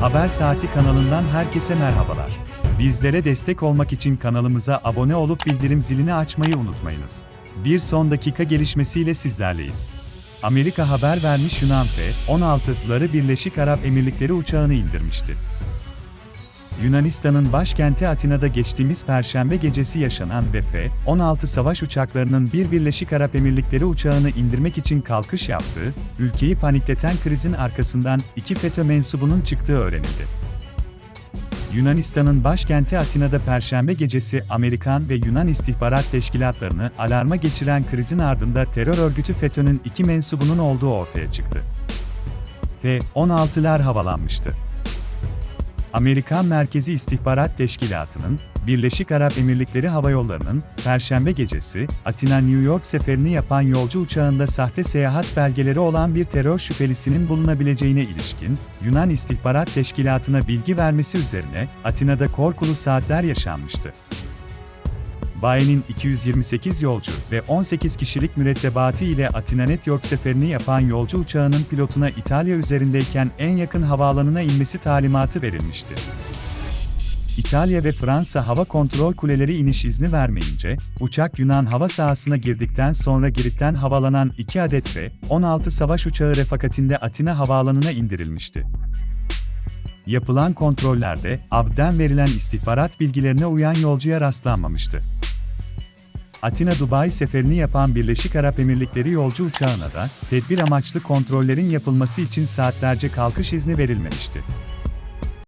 Haber Saati kanalından herkese merhabalar. Bizlere destek olmak için kanalımıza abone olup bildirim zilini açmayı unutmayınız. Bir son dakika gelişmesiyle sizlerleyiz. Amerika haber vermiş Yunan F-16'ları Birleşik Arap Emirlikleri uçağını indirmişti. Yunanistan'ın başkenti Atina'da geçtiğimiz perşembe gecesi yaşanan ve F-16 savaş uçaklarının bir Birleşik Arap Emirlikleri uçağını indirmek için kalkış yaptığı, ülkeyi panikleten krizin arkasından iki FETÖ mensubunun çıktığı öğrenildi. Yunanistan'ın başkenti Atina'da perşembe gecesi Amerikan ve Yunan istihbarat teşkilatlarını alarma geçiren krizin ardında terör örgütü FETÖ'nün iki mensubunun olduğu ortaya çıktı. F-16'lar havalanmıştı. Amerikan Merkezi İstihbarat Teşkilatı'nın, Birleşik Arap Emirlikleri Hava Yolları'nın, Perşembe gecesi, Atina-New York seferini yapan yolcu uçağında sahte seyahat belgeleri olan bir terör şüphelisinin bulunabileceğine ilişkin, Yunan İstihbarat Teşkilatı'na bilgi vermesi üzerine, Atina'da korkulu saatler yaşanmıştı. Bayi'nin 228 yolcu ve 18 kişilik mürettebatı ile Atina-Net York seferini yapan yolcu uçağının pilotuna İtalya üzerindeyken en yakın havaalanına inmesi talimatı verilmişti. İtalya ve Fransa hava kontrol kuleleri iniş izni vermeyince, uçak Yunan hava sahasına girdikten sonra Girit'ten havalanan 2 adet ve 16 savaş uçağı refakatinde Atina havaalanına indirilmişti. Yapılan kontrollerde, ABD'den verilen istihbarat bilgilerine uyan yolcuya rastlanmamıştı. Atina-Dubai seferini yapan Birleşik Arap Emirlikleri yolcu uçağına da tedbir amaçlı kontrollerin yapılması için saatlerce kalkış izni verilmemişti.